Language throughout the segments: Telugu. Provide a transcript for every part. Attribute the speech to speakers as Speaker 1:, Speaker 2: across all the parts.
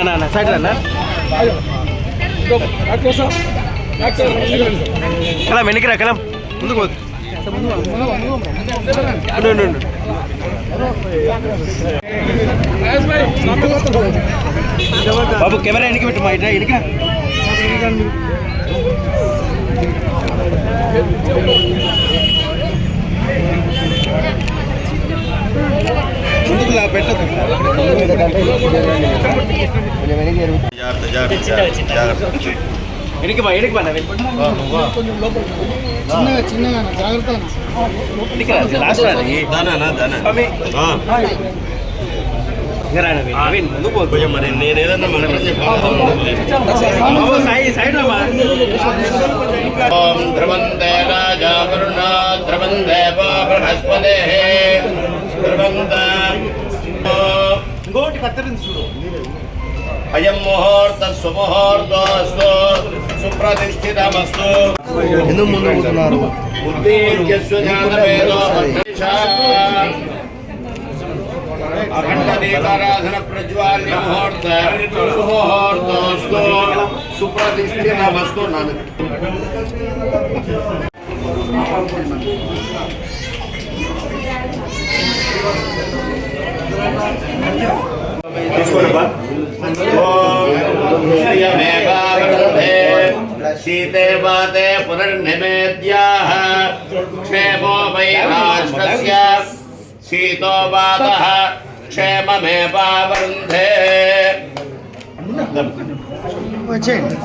Speaker 1: అన్న అన్న సైడ్ అన్న కలం వెనక్కిరా కలం. ముందుకు పోదు బాబు కెమెరా వెనక్కి పెట్టు మా ఇట్లా వెనక ముందుకు పెట్టదు వెనక్కి బా వెనక్కి బా
Speaker 2: చిన్నగా చిన్నగా జాగ్రత్త
Speaker 3: మరి నేనేదన్నా अयम मुहूर्त सुमुहूर्त सुप्रतिष्ठितमस्तु। हिंदू
Speaker 1: मुंदू उतनारो बुद्धि
Speaker 3: यस्व ज्ञान वेदो अखंड
Speaker 2: देवाराधन प्रज्वाल्य मुहूर्त
Speaker 3: सुमुहूर्त अस्तु। सुप्रतिष्ठितमस्तु नानक। Thank you. సుప్రతిష్ఠితమస్తు నాన్న शीते वाते पुनर्निवेद्याः क्षेमो वै राष्ट्रस्य शीतो वातः क्षेममेवावरुन्धे
Speaker 2: వచ్చేయండి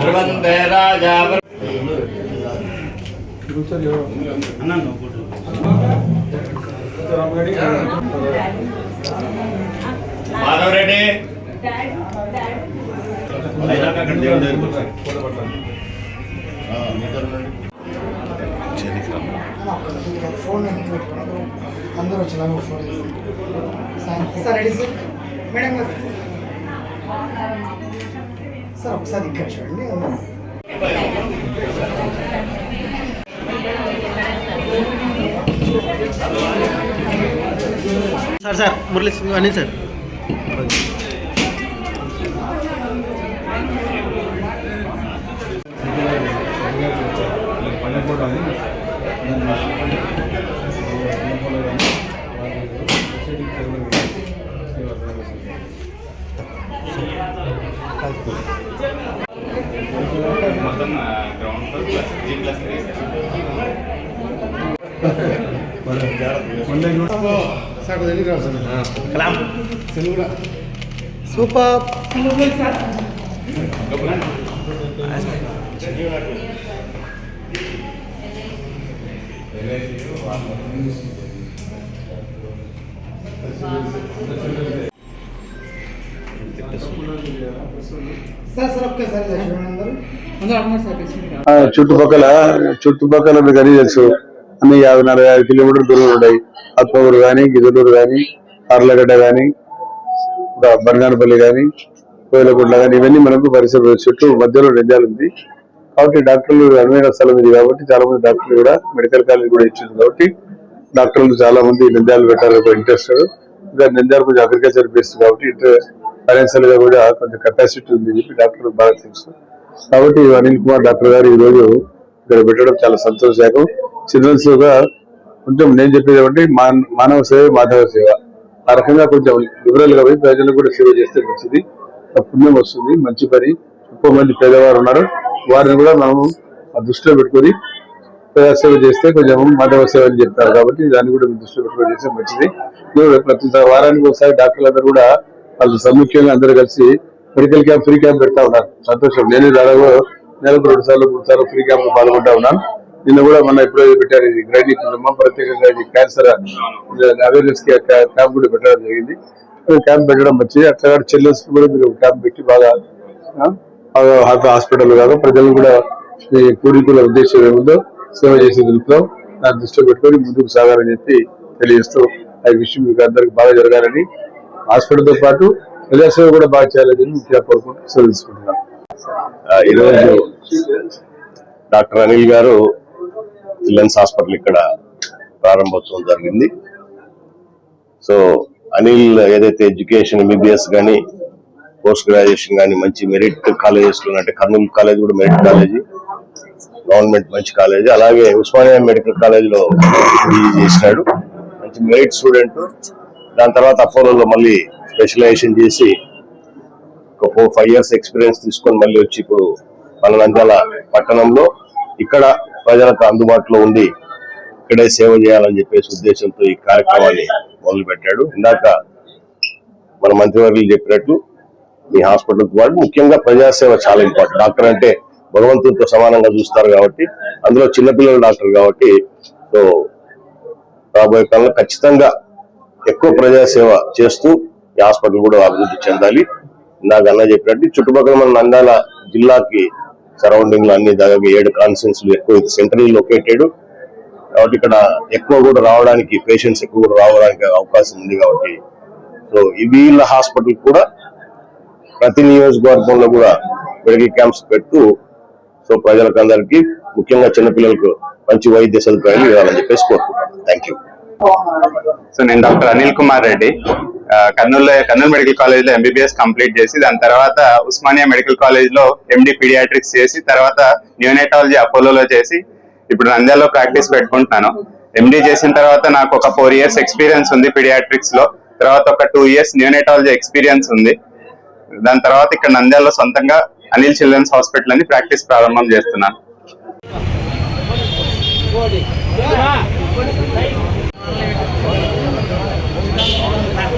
Speaker 3: ध्रुवन्ते राजा మాధవ్ రెడ్డి
Speaker 2: ఫోన్ అందరూ వచ్చేలాగా phone sir ready sir madam గారు సార్ ఒకసారి ఇక్కడ చూడండి
Speaker 1: sir sir Murali Singh sir.
Speaker 2: Sir తెలియదు రావు sir Kalam super sir
Speaker 4: sir చుట్టుపక్కల చుట్టుపక్కల మీకు అన్ని తెలుసు. అన్ని యాభై నలభై ఐదు కిలోమీటర్లు దూరం ఉంటాయి. అత్మూరు కానీ గిద్దలూరు కానీ అర్లగడ్డ కానీ బంగానపల్లి కానీ కోయిలకుంట్ల కానీ ఇవన్నీ మనకు పరిసర చుట్టూ మధ్యలో నిజాలు ఉంది. కాబట్టి డాక్టర్లు అనువైన స్థలం ఇది కాబట్టి చాలా మంది డాక్టర్లు కూడా మెడికల్ కాలేజ్ కూడా ఇచ్చింది కాబట్టి డాక్టర్లు చాలా మంది నిందాలు పెట్టాలి ఇంట్రెస్ట్. ఇంకా నిందాలు కొంచెం అగ్రికల్చర్ బేస్డ్ కాబట్టి ఫైనాన్షియల్గా కూడా కొంచెం కెపాసిటీ ఉంది చెప్పి డాక్టర్ బాగా తెలుసు. కాబట్టి అనిల్ కుమార్ డాక్టర్ గారు ఈ రోజు ఇక్కడ పెట్టడం చాలా సంతోషదాయకం. చిల్డ్రన్స్గా కొంచెం నేను చెప్పేది ఏమంటే మానవ సేవ మాధవ సేవ. ఆ రకంగా కొంచెం లిబరల్గా పోయి ప్రజలకు కూడా సేవ చేస్తే మంచిది. పుణ్యం వస్తుంది మంచి పని. ఎక్కువ మంది పేదవారు ఉన్నారు. వారిని కూడా మనము ఆ దృష్టిలో పెట్టుకొని ప్రజాసేవ చేస్తే కొంచెం మాధవ సేవ అని చెప్తారు. కాబట్టి దాన్ని కూడా దృష్టిలో పెట్టుకొని చేస్తే మంచిది. ప్రతి వారానికి ఒకసారి డాక్టర్లందరూ కూడా వాళ్ళు సముఖ్యంగా అందరూ కలిసి మెడికల్ క్యాంప్ ఫ్రీ క్యాంప్ పెడతా ఉన్నారు. సంతోషం. నేను దాదాపు నెలకు రెండు సార్లు మూడు సార్లు ఫ్రీ క్యాంప్ పాల్గొంటా ఉన్నాను. నిన్న కూడా మొన్న ఎప్పుడో పెట్టారు. ఇది గ్రైండింగ్ కుటుంబం ప్రత్యేకంగా ఇది క్యాన్సర్ అవేర్నెస్ క్యాంప్ కూడా పెట్టడం జరిగింది. క్యాంప్ పెట్టడం మంచిది. అట్లా చెల్లెల్స్ కూడా మీరు క్యాంప్ పెట్టి బాగా హాస్పిటల్ కాదు ప్రజలు కూడా ఈ పూర్వీకుల ఉద్దేశం ఏముందో సేవ చేసే దృష్టిలో దాన్ని దృష్టిలో పెట్టుకొని ముందుకు సాగాలని చెప్పి తెలియజేస్తూ ఆ విషయం మీకు అందరికి బాగా జరగాలని హాస్పిటల్తో పాటు ప్రజాసేవ కూడా బాగా చేయాలని ముఖ్యంగా కోరుకుంటూ సెలవు తీసుకుంటున్నాను.
Speaker 5: ఈరోజు డాక్టర్ అనిల్ గారు చిల్డ్రన్స్ హాస్పిటల్ ఇక్కడ ప్రారంభోత్సవం జరిగింది. సో అనిల్ ఏదైతే ఎడ్యుకేషన్ ఎంబీబీఎస్ కానీ పోస్ట్ గ్రాడ్యుయేషన్ కానీ మంచి మెరిట్ కాలేజెస్లో అంటే కర్నూలు కాలేజ్ కూడా మెరిట్ కాలేజీ గవర్నమెంట్ మంచి కాలేజీ అలాగే ఉస్మానియా మెడికల్ కాలేజ్లో చేసినాడు. మంచి మెరిట్ స్టూడెంట్. దాని తర్వాత అపోలోలో మళ్ళీ స్పెషలైజేషన్ చేసి ఒక ఫోర్ ఫైవ్ ఇయర్స్ ఎక్స్పీరియన్స్ తీసుకొని మళ్ళీ వచ్చి ఇప్పుడు మన నంద్యాల పట్టణంలో ఇక్కడ ప్రజలకు అందుబాటులో ఉండి ఇక్కడే సేవ చేయాలని చెప్పేసి ఉద్దేశంతో ఈ కార్యక్రమాన్ని మొదలుపెట్టాడు. ఇందాక మన మంత్రివర్యులు చెప్పినట్టు మీ హాస్పిటల్ పాటు ముఖ్యంగా ప్రజాసేవ చాలా ఇంపార్టెంట్ డాక్టర్ అంటే భగవంతుడితో సమానంగా చూస్తారు కాబట్టి అందులో చిన్నపిల్లల డాక్టర్ కాబట్టి సో రాబోయే కాలంలో ఖచ్చితంగా ఎక్కువ ప్రజాసేవ చేస్తూ ఈ హాస్పిటల్ కూడా అభివృద్ధి చెందాలి. ఇందాక అన్న చెప్పినట్టు చుట్టుపక్కల మన నంద్యాల జిల్లాకి సరౌండింగ్లో అన్ని దాదాపు ఏడు కాన్సెన్స్ ఎక్కువ సెంట్రల్ లొకేటెడ్. కాబట్టి ఇక్కడ ఎక్కువ కూడా రావడానికి పేషెంట్స్ ఎక్కువ కూడా రావడానికి అవకాశం ఉంది కాబట్టి. సో ఈ వీళ్ళ హాస్పిటల్ కూడా ప్రతి నియోజకవర్గంలో కూడా మెడికల్ క్యాంప్స్ పెడుతూ సో ప్రజలకు అందరికీ ముఖ్యంగా చిన్నపిల్లలకు మంచి వైద్య సదుపాయాలు ఇవ్వాలని చెప్పేసి కోరుకుంటున్నాను. థ్యాంక్ యూ
Speaker 6: సో నేను డాక్టర్ అనిల్ కుమార్ రెడ్డి ఆ, కర్నూలు కర్నూలు మెడికల్ కాలేజ్లో ఎంబీబీఎస్ కంప్లీట్ చేసి దాని తర్వాత ఉస్మానియా మెడికల్ కాలేజ్లో ఎండి పీడియాట్రిక్స్ చేసి తర్వాత న్యూనేటాలజీ అపోలోలో చేసి ఇప్పుడు నంద్యాలలో ప్రాక్టీస్ పెట్టుకుంటున్నాను. ఎండి చేసిన తర్వాత నాకు ఒక ఫోర్ ఇయర్స్ ఎక్స్పీరియన్స్ ఉంది పీడియాట్రిక్స్లో. తర్వాత ఒక టూ ఇయర్స్ న్యూనెటాలజీ ఎక్స్పీరియన్స్ ఉంది. దాని తర్వాత ఇక్కడ నంద్యాలలో సొంతంగా అనిల్ చిల్డ్రన్స్ హాస్పిటల్ అని ప్రాక్టీస్ ప్రారంభం చేస్తున్నాను.